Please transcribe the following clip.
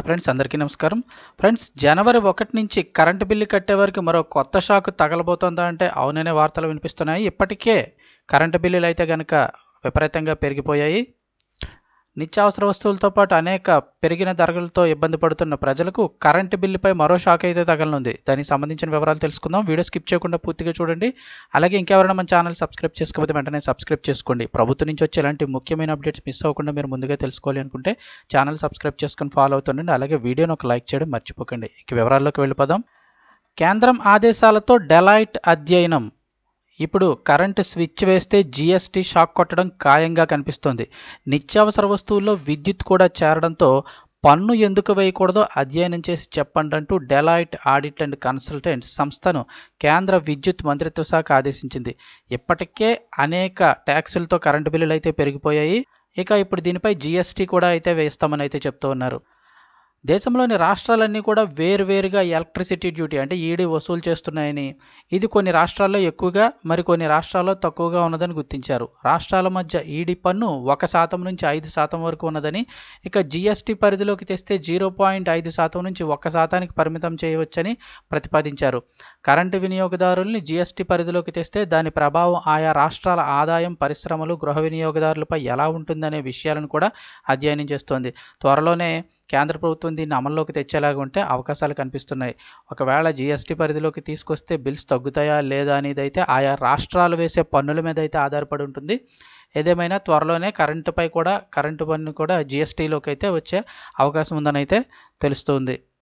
Friends అందరికీ నమస్కారం. Friends జనవరి ఒకటి నుంచి కరెంటు బిల్లు కట్టే వరకు మరో కొత్త షాక్ తగలబోతోందా అంటే అవుననే వార్తలు వినిపిస్తున్నాయి. ఇప్పటికే కరెంటు బిల్లులు అయితే కనుక విపరీతంగా పెరిగిపోయాయి. నిత్యావసర వస్తువులతో పాటు అనేక పెరిగిన ధరలతో ఇబ్బంది పడుతున్న ప్రజలకు కరెంటు బిల్లుపై మరో షాక్ అయితే తగలనుంది. దానికి సంబంధించిన వివరాలు తెలుసుకుందాం. వీడియో స్కిప్ చేయకుండా పూర్తిగా చూడండి. అలాగే ఇంకెవరైనా మన ఛానల్ సబ్స్క్రైబ్ చేసుకోకపోతే వెంటనే సబ్స్క్రైబ్ చేసుకోండి. ప్రభుత్వం నుంచి వచ్చే ఇలాంటి ముఖ్యమైన అప్డేట్స్ మిస్ అవ్వకుండా మీరు ముందుగా తెలుసుకోవాలి అనుకుంటే ఛానల్ సబ్స్క్రైబ్ చేసుకొని ఫాలో అవుతుండండి. అలాగే వీడియోని ఒక లైక్ చేయడం మర్చిపోకండి. ఇక వివరాల్లోకి వెళ్ళిపోదాం. కేంద్రం ఆదేశాలతో డెలైట్ అధ్యయనం. ఇప్పుడు కరెంటు స్విచ్ వేస్తే జీఎస్టీ షాక్ కొట్టడం ఖాయంగా కనిపిస్తోంది. నిత్యావసర వస్తువుల్లో విద్యుత్ కూడా చేరడంతో పన్ను ఎందుకు వేయకూడదో అధ్యయనం చేసి చెప్పండి అంటూ డెలాయిట్ ఆడిట్ అండ్ కన్సల్టెంట్స్ సంస్థను కేంద్ర విద్యుత్ మంత్రిత్వ శాఖ ఆదేశించింది. ఇప్పటికే అనేక ట్యాక్సులతో కరెంటు బిల్లులు అయితే పెరిగిపోయాయి. ఇక ఇప్పుడు దీనిపై జీఎస్టీ కూడా అయితే వేస్తామని అయితే చెప్తూ ఉన్నారు. దేశంలోని రాష్ట్రాలన్నీ కూడా వేరువేరుగా ఎలక్ట్రిసిటీ డ్యూటీ అంటే ఈడీ వసూలు చేస్తున్నాయని ఇది కొన్ని రాష్ట్రాల్లో ఎక్కువగా మరికొన్ని రాష్ట్రాల్లో తక్కువగా ఉన్నదని గుర్తించారు. రాష్ట్రాల మధ్య ఈడీ పన్ను ఒక శాతం నుంచి ఐదు శాతం వరకు ఉన్నదని ఇక జీఎస్టీ పరిధిలోకి తెస్తే జీరో పాయింట్ ఐదు శాతం నుంచి ఒక శాతానికి పరిమితం చేయవచ్చని ప్రతిపాదించారు. కరెంటు వినియోగదారుల్ని జీఎస్టీ పరిధిలోకి తెస్తే దాని ప్రభావం ఆయా రాష్ట్రాల ఆదాయం పరిశ్రమలు గృహ వినియోగదారులపై ఎలా ఉంటుందనే విషయాలను కూడా అధ్యయనం చేస్తోంది. త్వరలోనే కేంద్ర ప్రభుత్వం ప్రభుత్వం దీన్ని అమల్లోకి తెచ్చేలాగా ఉంటే అవకాశాలు కనిపిస్తున్నాయి. ఒకవేళ జీఎస్టీ పరిధిలోకి తీసుకొస్తే బిల్స్ తగ్గుతాయా లేదా అనేది అయితే ఆయా రాష్ట్రాలు వేసే పన్నుల మీద అయితే ఆధారపడి ఉంటుంది. ఏదేమైనా త్వరలోనే కరెంటుపై కూడా కరెంటు పన్ను కూడా జీఎస్టీలోకి అయితే వచ్చే అవకాశం ఉందని అయితే తెలుస్తుంది.